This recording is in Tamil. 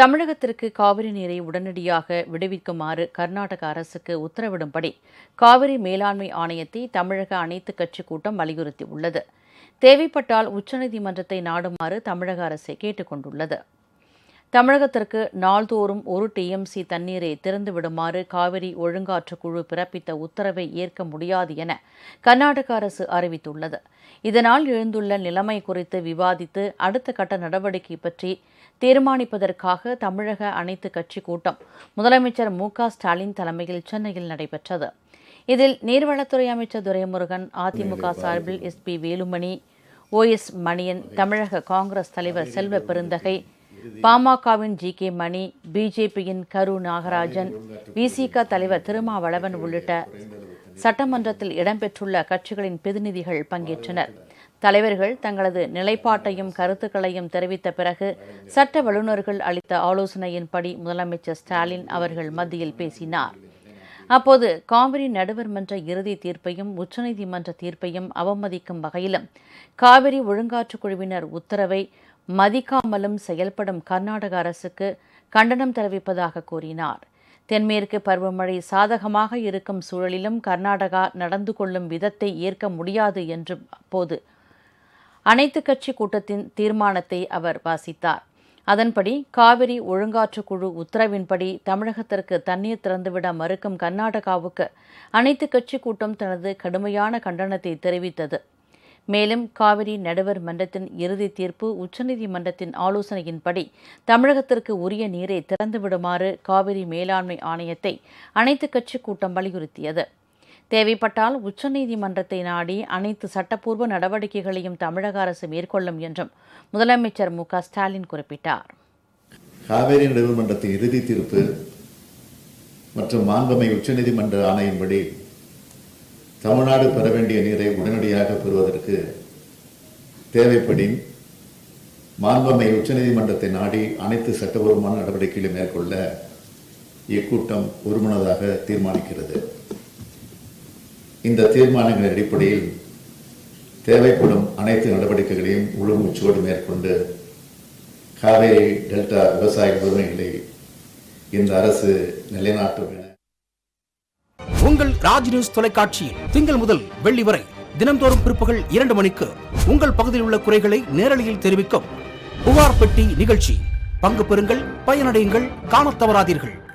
தமிழகத்திற்கு காவிரி நீரை உடனடியாக விடுவிக்குமாறு கர்நாடக அரசுக்கு உத்தரவிடும்படி காவிரி மேலாண்மை ஆணையத்தை தமிழக அனைத்துக் கட்சி கூட்டம் வலியுறுத்தியுள்ளது. தேவைப்பட்டால் உச்சநீதிமன்றத்தை நாடுமாறு தமிழக அரசை கேட்டுக் கொண்டுள்ளது. தமிழகத்திற்கு நாள்தோறும் ஒரு டிஎம்சி தண்ணீரை திறந்து விடுமாறு காவிரி ஒழுங்காற்றுக் குழு பிறப்பித்த உத்தரவை ஏற்க முடியாது என கர்நாடக அரசு அறிவித்துள்ளது. இதனால் எழுந்துள்ள நிலைமை குறித்து விவாதித்து அடுத்த கட்ட நடவடிக்கை பற்றி தீர்மானிப்பதற்காக தமிழக அனைத்து கட்சி கூட்டம் முதலமைச்சர் மு ஸ்டாலின் தலைமையில் சென்னையில் நடைபெற்றது. இதில் நீர்வளத்துறை அமைச்சர் துரைமுருகன் அதிமுக சார்பில் S P Velumani O S Manian தமிழக காங்கிரஸ் தலைவர் செல்வ பெருந்தகை பாமகவின் ஜி கே மணி பிஜேபியின் கரு நாகராஜன் விசிக தலைவர் திருமாவளவன் உள்ளிட்ட சட்டமன்றத்தில் இடம்பெற்றுள்ள கட்சிகளின் பிரதிநிதிகள் பங்கேற்றனர். தலைவர்கள் தங்களது நிலைப்பாட்டையும் கருத்துக்களையும் தெரிவித்த பிறகு சட்ட வல்லுநர்கள் அளித்த ஆலோசனையின்படி முதலமைச்சர் ஸ்டாலின் அவர்கள் மத்தியில் பேசினார். அப்போது காவிரி நடுவர் மன்ற இறுதி தீர்ப்பையும் உச்சநீதிமன்ற தீர்ப்பையும் அவமதிக்கும் வகையிலும் காவிரி ஒழுங்காற்றுக் குழுவினர் உத்தரவை மதிக்காமலும் செயல்படும் கர்நாடக அரசுக்கு கண்டனம் தெரிவிப்பதாக கூறினார். தென்மேற்கு பருவமழை சாதகமாக இருக்கும் சூழலிலும் கர்நாடகா நடந்து கொள்ளும் விதத்தை ஏற்க முடியாது என்று அப்போது அனைத்து கட்சி கூட்டத்தின் தீர்மானத்தை அவர் வாசித்தார். அதன்படி காவிரி ஒழுங்காற்றுக்குழு உத்தரவின்படி தமிழகத்திற்கு தண்ணீர் திறந்துவிட மறுக்கும் கர்நாடகாவுக்கு அனைத்து கட்சி கூட்டம் தனது கடுமையான கண்டனத்தை தெரிவித்தது. மேலும் காவிரி நடுவர் மன்றத்தின் இறுதி தீர்ப்பு உச்சநீதிமன்றத்தின் ஆலோசனையின்படி தமிழகத்திற்கு உரிய நீரை திறந்துவிடுமாறு காவிரி மேலாண்மை ஆணையத்தை அனைத்து கட்சி கூட்டம் வலியுறுத்தியது. தேவைப்பட்டால் உச்சநீதிமன்றத்தை நாடி அனைத்து சட்டப்பூர்வ நடவடிக்கைகளையும் தமிழக அரசு மேற்கொள்ளும் என்றும் முதலமைச்சர் மு க ஸ்டாலின் குறிப்பிட்டார். காவேரி நீதிமன்றத்தின் இறுதி தீர்ப்பு மற்றும் மாண்பமை உச்சநீதிமன்ற ஆணையின்படி தமிழ்நாடு பெற வேண்டிய நீரை உடனடியாக பெறுவதற்கு தேவைப்படின் மாண்பமை உச்சநீதிமன்றத்தை நாடி அனைத்து சட்டபூர்வமான நடவடிக்கைகளை மேற்கொள்ள இக்கூட்டம் ஒருமனதாக தீர்மானிக்கிறது. இந்த தீர்மானங்களின் அடிப்படையில் தேவைப்படும் அனைத்து நடவடிக்கைகளையும் முழு மேற்கொண்டு காவேரி டெல்டா விவசாய உரிமைகளை இந்த அரசு நிலைநாட்டும் என உங்கள் ராஜ் நியூஸ் தொலைக்காட்சியில் திங்கள் முதல் வெள்ளி வரை தினம்தோறும் பிற்பகல் இரண்டு மணிக்கு உங்கள் பகுதியில் உள்ள குறைகளை நேரலையில் தெரிவிக்கும் புகார் பெட்டி நிகழ்ச்சி. பங்கு பெறுங்கள் பயனடையுங்கள் காணத் தவறாதீர்கள்.